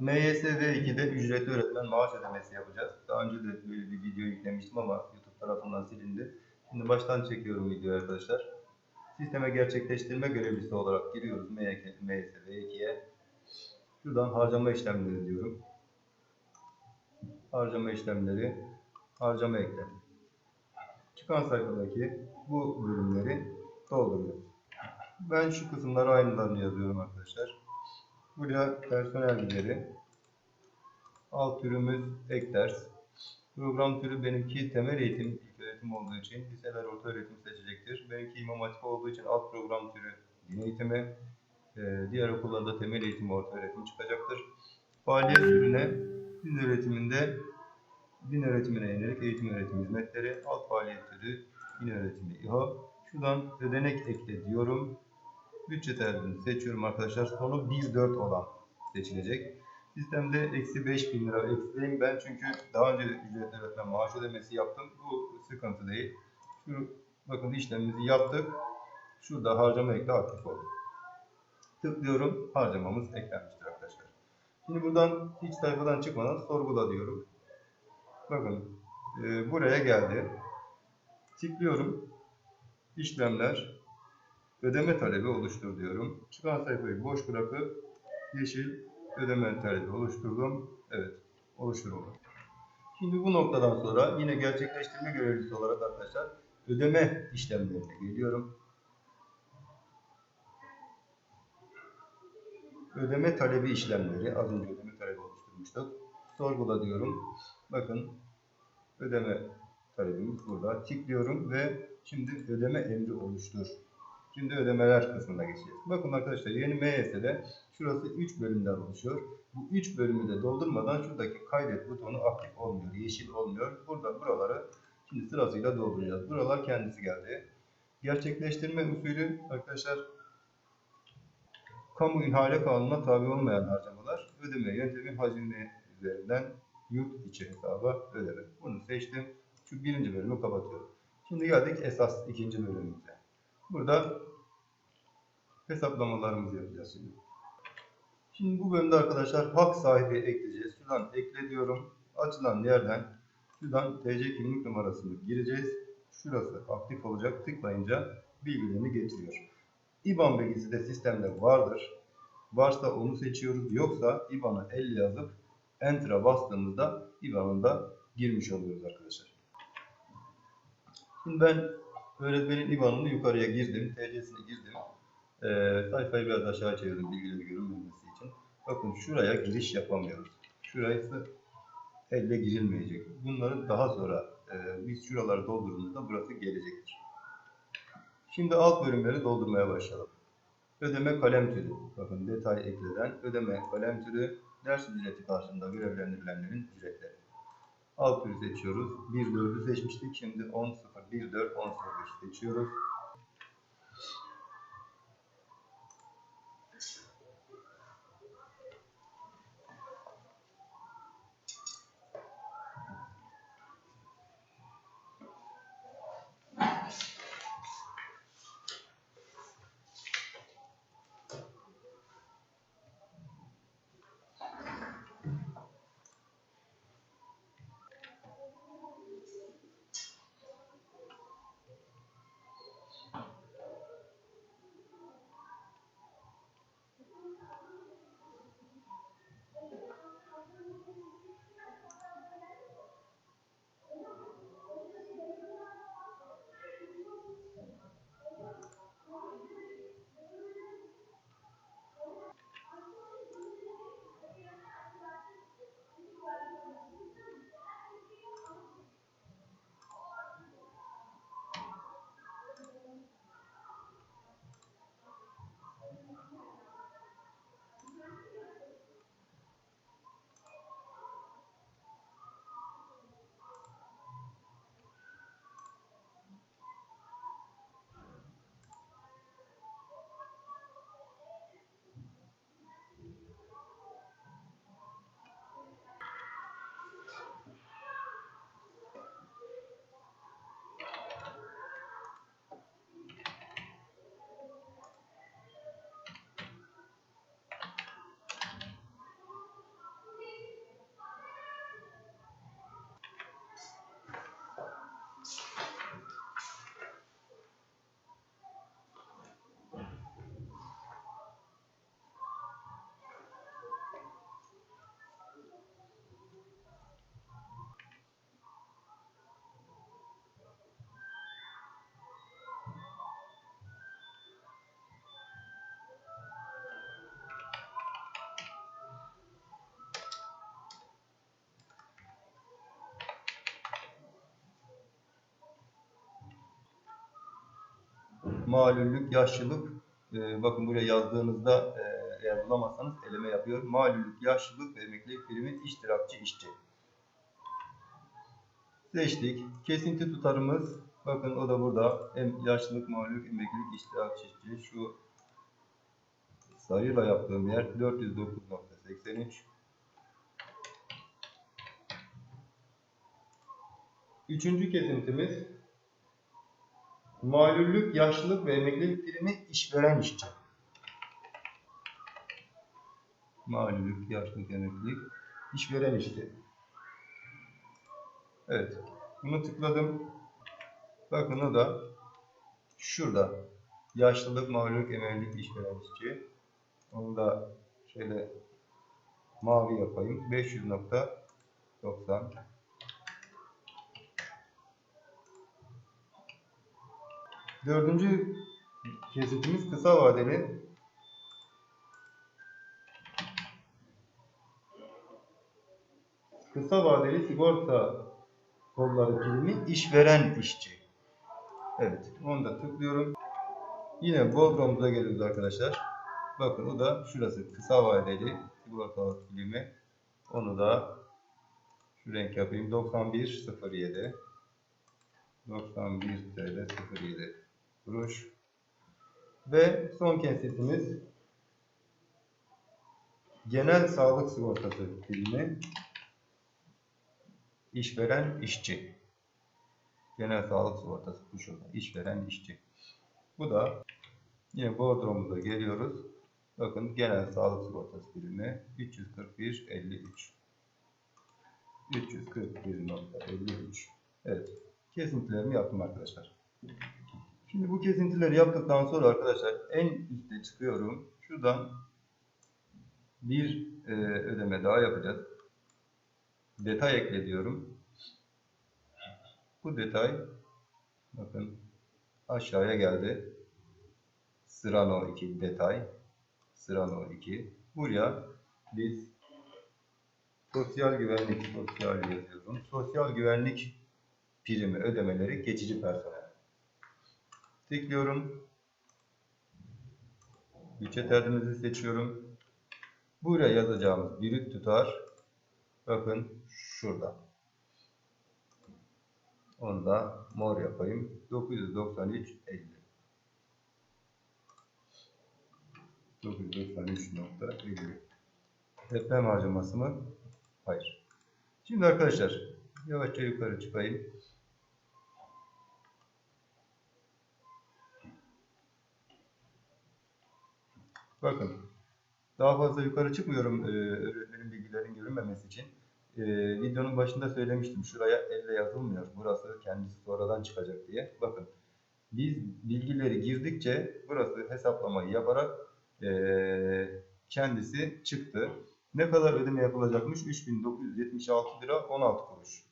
MYSV 2'de ücretli öğretmen maaş ödemesi yapacağız. Daha önce de böyle bir video yüklemiştim ama YouTube tarafından silindi. Şimdi baştan çekiyorum videoyu arkadaşlar. Sisteme gerçekleştirme görevlisi olarak giriyoruz MYSV 2'ye. Şuradan harcama işlemleri diyorum. Harcama işlemleri, harcama ekle. Çıkan sayfadaki bu bölümleri dolduruyoruz. Ben şu kısımları aynılarını yazıyorum arkadaşlar. Buraya personel gideri. Alt türümüz ek ders. Program türü benimki temel eğitim, ilk öğretim olduğu için liseler orta öğretim seçecektir. Benimki imam hatip olduğu için alt program türü din eğitimi. Ee, diğer okullarda temel eğitim, orta öğretim çıkacaktır. Faaliyet türüne din öğretiminde din öğretimine yönelik eğitim öğretim hizmetleri, alt faaliyet türü din öğretimi İHA. Şuradan ödenek ekle diyorum. Bütçe tercihini seçiyorum arkadaşlar. Sonu 1-4 olan seçilecek. Sistemde eksi 5000 lira eksileyim ben çünkü daha önce ücretli öğretmen maaş ödemesi yaptım. Bu sıkıntı değil. Şu, bakın işlemimizi yaptık. Şurada harcama ekle aktif oldu. Tıklıyorum. Harcamamız eklenmiştir arkadaşlar. Şimdi buradan hiç sayfadan çıkmadan sorgula diyorum. Bakın e, buraya geldi. Tıklıyorum. İşlemler. Ödeme talebi oluştur diyorum. Çıkan sayfayı boş bırakıp yeşil ödeme talebi oluşturdum. Evet, oluşturuldu. Şimdi bu noktadan sonra yine gerçekleştirme görevlisi olarak arkadaşlar ödeme işlemlerine geliyorum. Ödeme talebi işlemleri, az önce ödeme talebi oluşturmuştuk. Sorgula diyorum. Bakın ödeme talebimiz burada. Tıklıyorum ve şimdi ödeme emri oluştur. Şimdi ödemeler kısmına geçeceğiz. Bakın arkadaşlar yeni MYS'de şurası 3 bölümden oluşuyor. Bu 3 bölümü de doldurmadan şuradaki kaydet butonu aktif olmuyor, yeşil olmuyor. Burada buraları şimdi sırasıyla dolduracağız. Buralar kendisi geldi. Gerçekleştirme usulü arkadaşlar kamu ihale kanununa tabi olmayan harcamalar ödeme yöntemi hazine üzerinden yurt içi hesaba ödeme. Bunu seçtim. Şu birinci bölümü kapatıyorum. Şimdi geldik esas ikinci bölümümüze. Burada hesaplamalarımızı yapacağız şimdi. Şimdi bu bölümde arkadaşlar hak sahibi ekleyeceğiz. Şuradan ekle diyorum. Açılan yerden şuradan TC kimlik numarasını gireceğiz. Şurası aktif olacak. Tıklayınca bilgilerini getiriyor. IBAN bilgisi de sistemde vardır. Varsa onu seçiyoruz. Yoksa IBAN'ı elle yazıp Enter'a bastığımızda IBAN'ını da girmiş oluyoruz arkadaşlar. Şimdi ben öğretmenin IBAN'ını yukarıya girdim. TC'sini girdim. Ee, sayfayı biraz aşağı çevirdim bilgileri görünmemesi için. Bakın şuraya giriş yapamıyoruz. Şurası elle girilmeyecek. Bunları daha sonra e, biz şuraları doldurduğumuzda burası gelecektir. Şimdi alt bölümleri doldurmaya başlayalım. Ödeme kalem türü. Bakın detay ekleden ödeme kalem türü ders ücreti karşılığında görevlendirilenlerin ücretleri. Alt türü seçiyoruz. 1.4'ü seçmiştik. Şimdi 10.0, 1.4, 10.01 malüllük, yaşlılık. Ee, bakın buraya yazdığınızda e, eğer bulamazsanız eleme yapıyor. Malüllük, yaşlılık ve emeklilik primi iştirakçı işçi. Seçtik. Kesinti tutarımız. Bakın o da burada. Hem yaşlılık, malüllük, emeklilik, iştirakçı işçi. Şu sayıyla yaptığım yer 409.83. Üçüncü kesintimiz malüllük, yaşlılık ve emeklilik primi işveren işçi. Malüllük, yaşlılık, emeklilik işveren işçi. Evet. Bunu tıkladım. Bakın o da şurada. Yaşlılık, malüllük, emeklilik işveren işçi. Onu da şöyle mavi yapayım. 500.90 Dördüncü kesitimiz kısa vadeli. Kısa vadeli sigorta kolları primi işveren işçi. Evet, onu da tıklıyorum. Yine Bodrum'umuza geliyoruz arkadaşlar. Bakın o da şurası kısa vadeli sigorta primi. Onu da şu renk yapayım. 9107 91 TL 07 kuruş. Ve son kesitimiz genel sağlık sigortası primi işveren işçi. Genel sağlık sigortası şurada. İşveren işçi. Bu da yine bordromuza geliyoruz. Bakın genel sağlık sigortası primi 341 53 341.53 Evet. Kesintilerimi yaptım arkadaşlar. Şimdi bu kesintileri yaptıktan sonra arkadaşlar en üstte çıkıyorum. Şuradan bir e, ödeme daha yapacağız. Detay ekle diyorum. Bu detay bakın aşağıya geldi. Sıra no 2 detay. Sıra no 2. Buraya biz sosyal güvenlik sosyal yazıyorum. Sosyal güvenlik primi ödemeleri geçici personel. Tıklıyorum. Bütçe tertibimizi seçiyorum. Buraya yazacağımız brüt tutar bakın şurada. Onu da mor yapayım. 993 50. 993.50 Deprem harcaması mı? Hayır. Şimdi arkadaşlar yavaşça yukarı çıkayım. Bakın daha fazla yukarı çıkmıyorum e, öğretmenin bilgilerin görünmemesi için. E, videonun başında söylemiştim. Şuraya elle yazılmıyor. Burası kendisi sonradan çıkacak diye. Bakın biz bilgileri girdikçe burası hesaplamayı yaparak e, kendisi çıktı. Ne kadar ödeme yapılacakmış? 3976 lira 16 kuruş.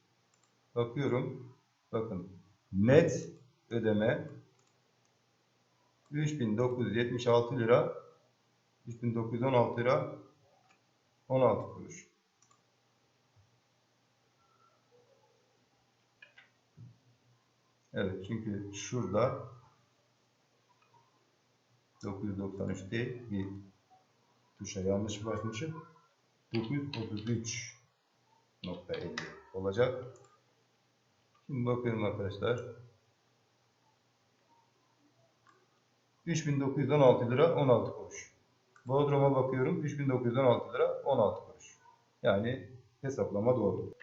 Bakıyorum. Bakın net ödeme 3976 lira 3916 lira 16 kuruş. Evet çünkü şurada 993 değil bir tuşa yanlış basmışım. 933.50 olacak. Şimdi bakıyorum arkadaşlar. 3916 lira 16 kuruş. Bodrum'a bakıyorum 3916 lira 16 kuruş. Yani hesaplama doğru.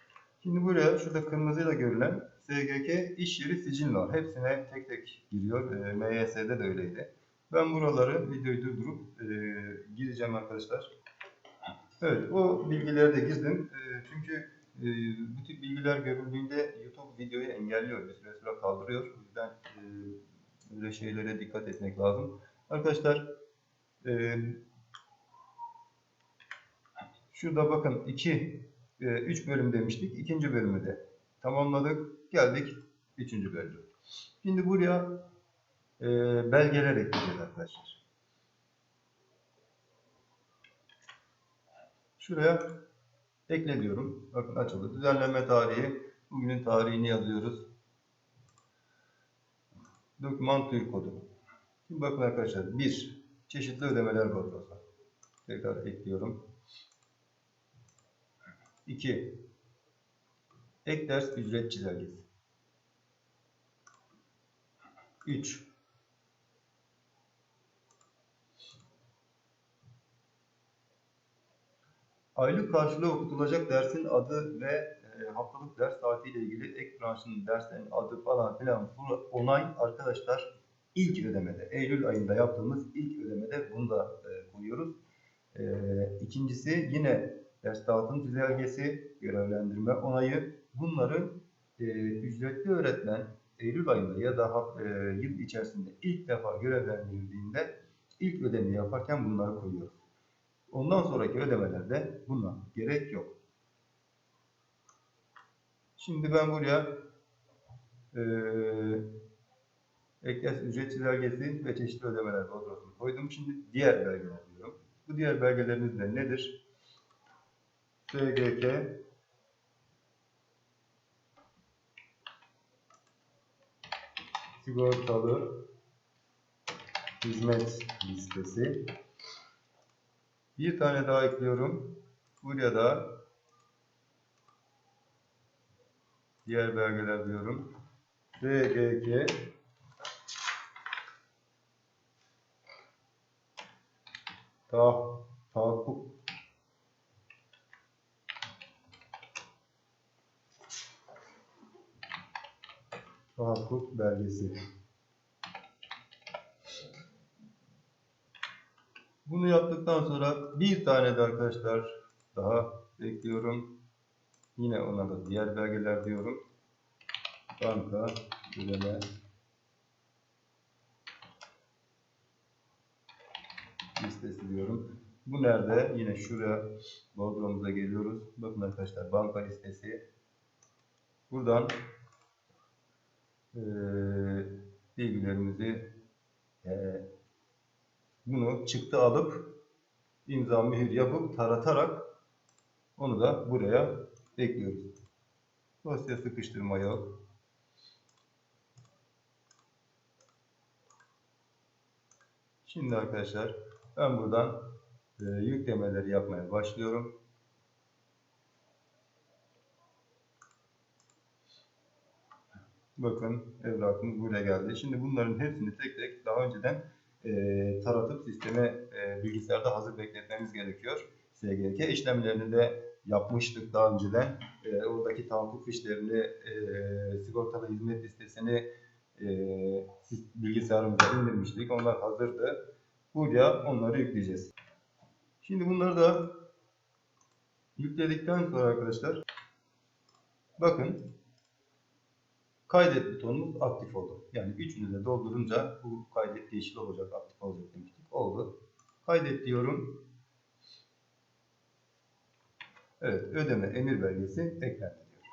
Şimdi buraya şurada kırmızıyla görülen SGK iş yeri sicil var. Hepsine tek tek giriyor. E, MYS'de de öyleydi. Ben buraları videoyu durdurup e, gireceğim arkadaşlar. Evet o bilgileri de girdim. E, çünkü e, bu tip bilgiler görüldüğünde YouTube videoyu engelliyor. Bir süre sonra kaldırıyor. O yüzden e, böyle şeylere dikkat etmek lazım. Arkadaşlar e, şurada bakın 2 3 bölüm demiştik. İkinci bölümü de tamamladık. Geldik 3. bölüme. Şimdi buraya e, belgeler ekleyeceğiz arkadaşlar. Şuraya ekle diyorum. Bakın açıldı. Düzenleme tarihi. Bugünün tarihini yazıyoruz. Doküman tür kodu. Şimdi bakın arkadaşlar. 1. Çeşitli ödemeler kadrosu. Tekrar ekliyorum. 2. Ek ders ücret çizelgesi. 3. Aylık karşılığı okutulacak dersin adı ve e, haftalık ders saatiyle ilgili ek branşının derslerin adı falan filan onay arkadaşlar ilk ödemede Eylül ayında yaptığımız ilk ödemede bunu da e, koyuyoruz. E, ikincisi yine ders dağıtım çizelgesi, görevlendirme onayı bunları e, ücretli öğretmen Eylül ayında ya da e, yıl içerisinde ilk defa görevlendirildiğinde ilk ödemeyi yaparken bunları koyuyoruz. Ondan sonraki ödemelerde buna gerek yok. Şimdi ben buraya eee ekles ücret çizelgesi ve çeşitli ödemeler kadrosunu koydum. Şimdi diğer belgeler diyorum. Bu diğer belgelerimiz de nedir? SGK sigortalı hizmet listesi bir tane daha ekliyorum. Buraya da diğer belgeler diyorum. Ta tahakkuk tahakkuk belgesi. Bunu yaptıktan sonra bir tane de arkadaşlar daha ekliyorum. Yine ona da diğer belgeler diyorum. Banka, ödeme, listesi diyorum. Bu nerede? Yine şuraya Bodrum'umuza geliyoruz. Bakın arkadaşlar banka listesi. Buradan eee bilgilerimizi eee bunu çıktı alıp imza mühür yapıp taratarak onu da buraya ekliyoruz. Dosya sıkıştırma yok. Şimdi arkadaşlar ben buradan e, yüklemeleri yapmaya başlıyorum. Bakın evrakımız buraya geldi. Şimdi bunların hepsini tek tek daha önceden e, taratıp sisteme e, bilgisayarda hazır bekletmemiz gerekiyor. SGK işlemlerini de yapmıştık daha önceden. E, oradaki tahakkuk fişlerini, e, sigortalı hizmet listesini e, bilgisayarımıza indirmiştik. Onlar hazırdı. Buraya onları yükleyeceğiz. Şimdi bunları da yükledikten sonra arkadaşlar bakın kaydet butonumuz aktif oldu. Yani üçünü de doldurunca bu kaydet yeşil olacak, aktif olacak demiştik. Oldu. Kaydet diyorum. Evet, ödeme emir belgesi eklendi diyor.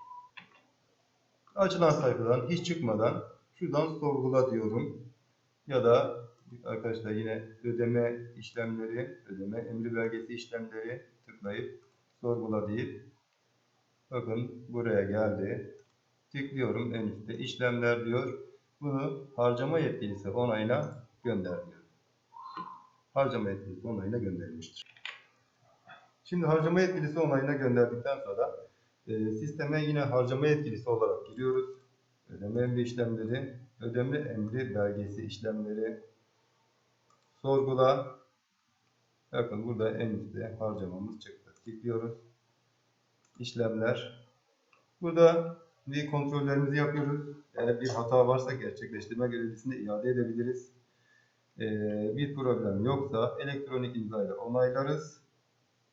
Açılan sayfadan hiç çıkmadan şuradan sorgula diyorum. Ya da arkadaşlar yine ödeme işlemleri, ödeme emri belgesi işlemleri tıklayıp sorgula deyip bakın buraya geldi. Tıklıyorum en üstte işlemler diyor. Bunu harcama yetkilisi onayına gönder diyor. Harcama yetkilisi onayına gönderilmiştir. Şimdi harcama yetkilisi onayına gönderdikten sonra e, sisteme yine harcama yetkilisi olarak giriyoruz. Ödeme emri işlemleri, ödeme emri belgesi işlemleri, sorgula. Bakın burada en üstte harcamamız çıktı. Tıklıyoruz. İşlemler. Burada bir kontrollerimizi yapıyoruz. Eğer bir hata varsa gerçekleştirme görevlisine iade edebiliriz. Ee, bir problem yoksa elektronik imza ile onaylarız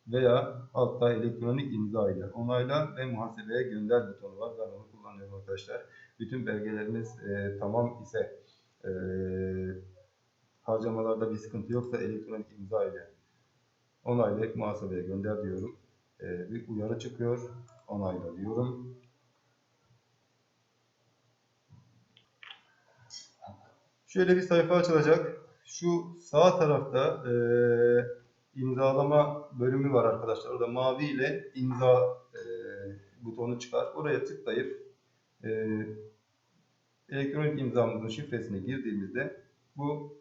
veya altta elektronik imza ile onayla ve muhasebeye gönder butonu var. Ben onu kullanıyorum arkadaşlar. Bütün belgelerimiz e, tamam ise e, harcamalarda bir sıkıntı yoksa elektronik imza ile onaylayıp muhasebeye gönder diyorum. E, bir uyarı çıkıyor. Onayla diyorum. Şöyle bir sayfa açılacak. Şu sağ tarafta e, imzalama bölümü var arkadaşlar. Orada mavi ile imza e, butonu çıkar. Oraya tıklayıp e, elektronik imzamızın şifresini girdiğimizde bu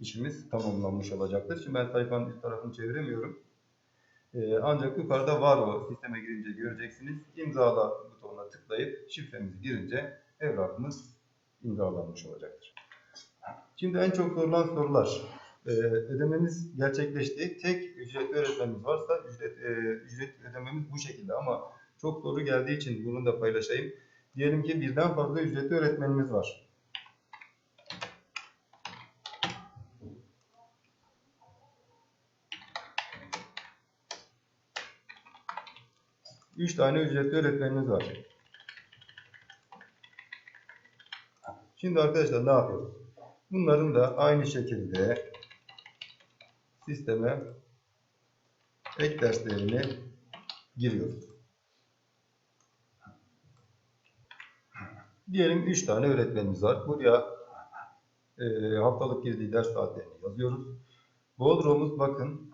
işimiz tamamlanmış olacaktır. Şimdi ben sayfanın üst tarafını çeviremiyorum. Ee, ancak yukarıda var o sisteme girince göreceksiniz. İmzala butonuna tıklayıp şifremizi girince evrakımız imzalanmış olacaktır. Şimdi en çok sorulan sorular. Ee, ödememiz gerçekleşti. Tek ücretli öğretmenimiz varsa ücret, e, ücret ödememiz bu şekilde ama çok soru geldiği için bunu da paylaşayım. Diyelim ki birden fazla ücretli öğretmenimiz var. Üç tane ücretli öğretmenimiz var. Şimdi arkadaşlar ne yapıyoruz? Bunların da aynı şekilde sisteme ek derslerini giriyoruz. Diyelim 3 tane öğretmenimiz var. Buraya e, haftalık girdiği ders saatlerini yazıyoruz. Bodrum'umuz bakın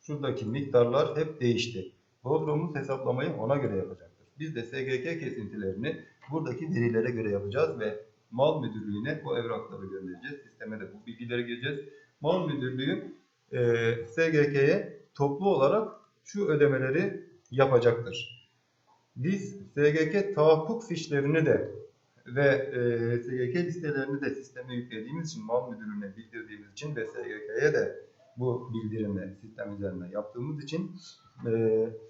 şuradaki miktarlar hep değişti. Bodrum'umuz hesaplamayı ona göre yapacaktır. Biz de SGK kesintilerini buradaki verilere göre yapacağız ve mal müdürlüğüne bu evrakları göndereceğiz. Sisteme de bu bilgileri gireceğiz. Mal müdürlüğü e, SGK'ye toplu olarak şu ödemeleri yapacaktır. Biz SGK tahakkuk fişlerini de ve e, SGK listelerini de sisteme yüklediğimiz için mal müdürlüğüne bildirdiğimiz için ve SGK'ye de bu bildirimi sistem üzerinden yaptığımız için e,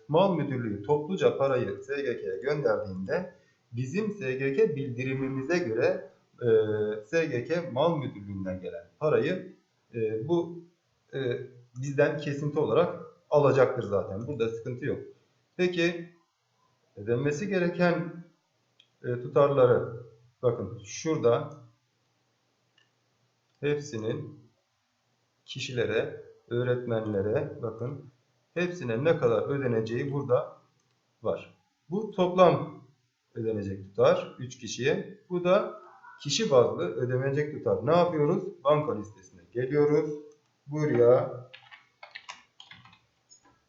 mal müdürlüğü topluca parayı SGK'ye gönderdiğinde bizim SGK bildirimimize göre e, SGK mal müdürlüğünden gelen parayı e, bu e, bizden kesinti olarak alacaktır zaten. Burada sıkıntı yok. Peki ödenmesi gereken e, tutarları bakın şurada hepsinin kişilere, öğretmenlere bakın hepsine ne kadar ödeneceği burada var. Bu toplam ödenecek tutar 3 kişiye. Bu da kişi bazlı ödenecek tutar. Ne yapıyoruz? Banka listesine geliyoruz. Buraya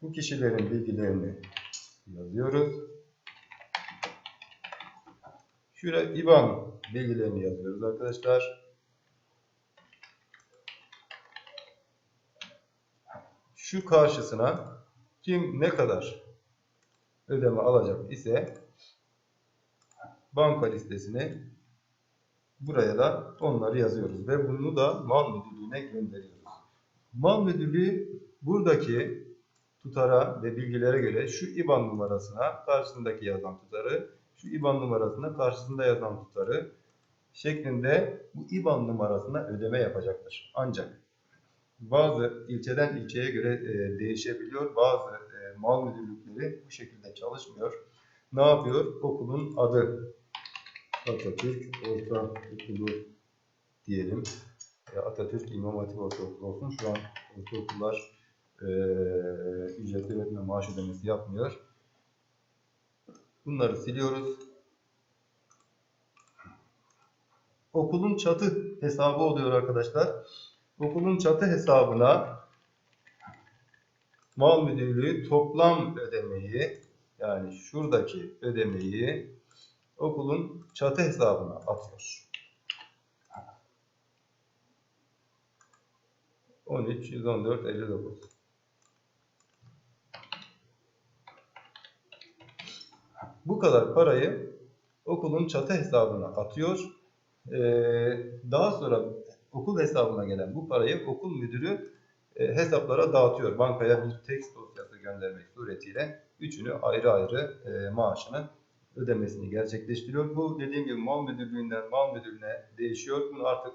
bu kişilerin bilgilerini yazıyoruz. Şuraya IBAN bilgilerini yazıyoruz arkadaşlar. Şu karşısına kim ne kadar ödeme alacak ise banka listesini buraya da onları yazıyoruz ve bunu da mal müdürlüğüne gönderiyoruz. Mal müdürlüğü buradaki tutara ve bilgilere göre şu IBAN numarasına karşısındaki yazan tutarı, şu IBAN numarasına karşısında yazan tutarı şeklinde bu IBAN numarasına ödeme yapacaktır. Ancak bazı ilçeden ilçeye göre e, değişebiliyor. Bazı e, mal müdürlükleri bu şekilde çalışmıyor. Ne yapıyor? Okulun adı Atatürk Ortaokulu diyelim. E, Atatürk İmam Hatip Ortaokulu olsun. Şu an ortaokullar e, ücretli öğretmen maaş ödemesi yapmıyor. Bunları siliyoruz. Okulun çatı hesabı oluyor arkadaşlar. Okulun çatı hesabına mal müdürlüğü toplam ödemeyi yani şuradaki ödemeyi okulun çatı hesabına atıyor. 13 114 59 Bu kadar parayı okulun çatı hesabına atıyor. Ee, daha sonra okul hesabına gelen bu parayı okul müdürü e, hesaplara dağıtıyor. Bankaya bir tekst dosyası göndermek suretiyle üçünü ayrı ayrı e, maaşını ödemesini gerçekleştiriyor. Bu dediğim gibi mal müdürlüğünden mal müdürlüğüne değişiyor. Bunu artık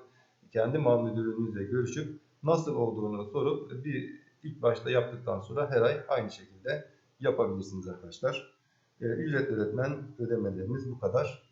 kendi mal müdürlüğünüzle görüşüp nasıl olduğunu sorup bir ilk başta yaptıktan sonra her ay aynı şekilde yapabilirsiniz arkadaşlar. E, ücret öğretmen ödemelerimiz bu kadar.